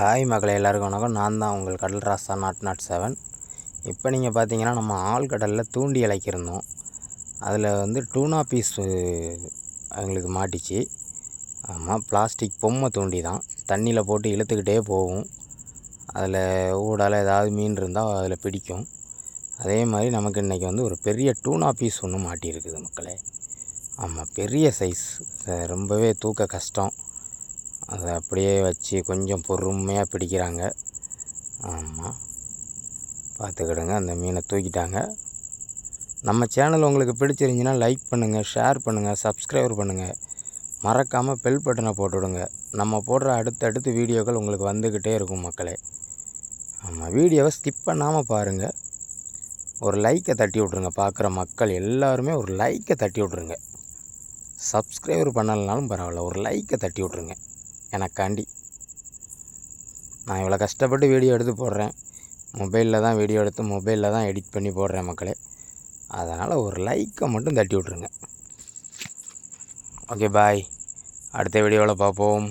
Hi மக்களை எல்லாருக்கும் வணக்கம். நான் தான் உங்கள் கடல் ராசா நாட் நாட் செவன். இப்போ நீங்கள் பார்த்தீங்கன்னா நம்ம ஆழ்கடலில் தூண்டி அழைக்கிருந்தோம் அதில் வந்து டூனா பீஸ் எங்களுக்கு மாட்டிச்சு. ஆமாம் பிளாஸ்டிக் பொம்மை தூண்டி தான் தண்ணியில் போட்டு இழுத்துக்கிட்டே போகும். அதில் ஊடால் ஏதாவது மீன் இருந்தால் அதில் பிடிக்கும். அதே மாதிரி நமக்கு இன்றைக்கி வந்து ஒரு பெரிய டூனா பீஸ் ஒன்று மாட்டியிருக்குது மக்களே. ஆமாம் பெரிய சைஸ். ரொம்பவே தூக்க கஷ்டம். அதை அப்படியே வச்சு கொஞ்சம் பொறுமையாக பிடிக்கிறாங்க. ஆமாம் பார்த்துக்கிடுங்க. அந்த மீனை தூக்கிட்டாங்க. நம்ம சேனல் உங்களுக்கு பிடிச்சிருந்துச்சின்னா லைக் பண்ணுங்கள் ஷேர் பண்ணுங்கள் சப்ஸ்கிரைபர் பண்ணுங்கள் மறக்காமல் பெல் பட்டனை போட்டுவிடுங்க நம்ம போடுற அடுத்தடுத்து வீடியோக்கள் உங்களுக்கு வந்துக்கிட்டே இருக்கும் மக்களே. ஆமாம் வீடியோவை ஸ்கிப் பண்ணாமல் பாருங்கள் ஒரு லைக்கை தட்டி விட்ருங்க பார்க்குற மக்கள் எல்லாருமே ஒரு லைக்கை தட்டி விட்ருங்க சப்ஸ்கிரைபர் பண்ணலைனாலும் பரவாயில்ல. ஒரு லைக்கை தட்டி விட்ருங்க எனக்காண்டி. நான் இவ்வளோ கஷ்டப்பட்டு வீடியோ எடுத்து போடுறேன். மொபைலில் தான் வீடியோ எடுத்து மொபைலில் தான் எடிட் பண்ணி போடுறேன் மக்களே. அதனால் ஒரு லைக்கை மட்டும் தட்டி விட்ருங்க ஓகே பாய். அடுத்த வீடியோவில் பார்ப்போம்.